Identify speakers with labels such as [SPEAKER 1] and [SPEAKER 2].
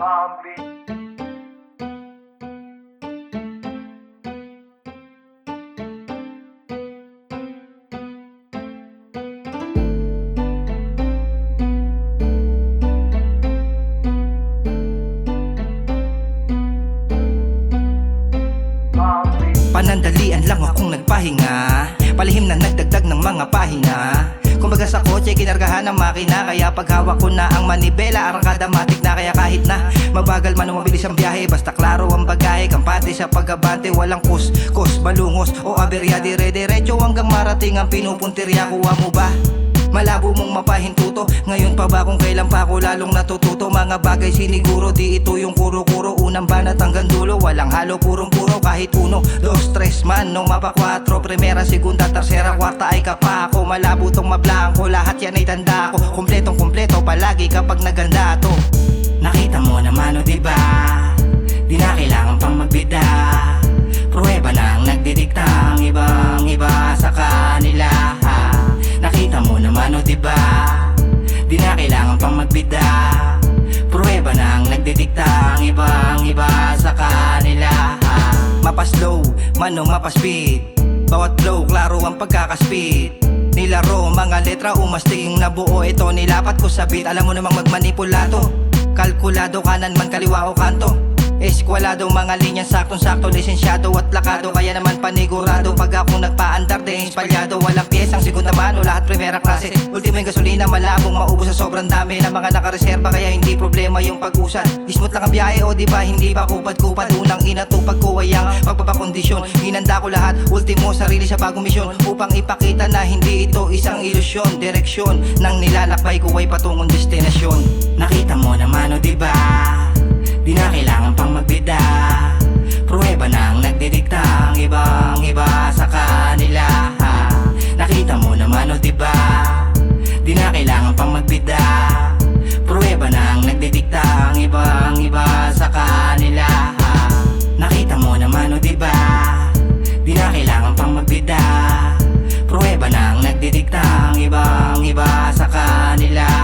[SPEAKER 1] Panandalian lang akong nagpahinga. Palihim na nagdagdag ng mga pahina. Kumbaga sa kotse, kinargahan ng makina. Kaya paghawak ko na ang manibela Arangkada matik na. Kaya kahit na Mabagal man o mabilis ang biyahe Basta klaro ang bagahe. Kampante sa pagabante Walang kus, kus, balungos O aberya dire-diretso Hanggang marating ang pinupuntirya Kuha mo ba? Malabo mong mapahintuto. Ngayon pa ba kung kailan pa ako lalong natututo? Mga bagay siniguro di ito yung kuro-kuro. Unang banat hanggang dulo Walang halo purong-puro kahit uno. Dos, tres man Nung mapa 4 Primera, segunda, tercera, kwarta ay kapa ako. Malabo tong mablangko Lahat yan ay tanda ko. Kompletong kompleto palagi kapag naganda to. Nakita mo naman o diba? Di na kailangan pang magbida Pruweba na ang nagdidikta Ang ibang iba sa kanila ha. Mapaslow, manong mapaspeed. Bawat flow, klaro ang pagkakaspit Nilaro mga letra, umasting nabuo Ito. Nilapat ko sa beat Alam mo namang magmanipulato. Kalkulado kanan man kaliwa o kanto Eskwalado mga linyang saktong-sakto Lisensyado at lakado. Kaya naman panigurado Pag ako nagpaandar de espalyado. Walang piyesang segunda mano Lahat primera klase. Ultimo yung gasolina malabong maubos sa sobrang dami Ng mga nakareserba. Kaya hindi problema yung pag-usad Ismooth lang ang biyahe o diba Hindi pa kupad-kupad? Unang inatupag ko ay ang pagpapakondisyon. Hinanda ko lahat Ultimo sarili sa bagong misyon. Upang ipakita na hindi ito isang ilusyon Direksyon ng nilalakbay ko ay patungong destinasyon. Nakita mo na ang nagdidikta Ang iba sa kanila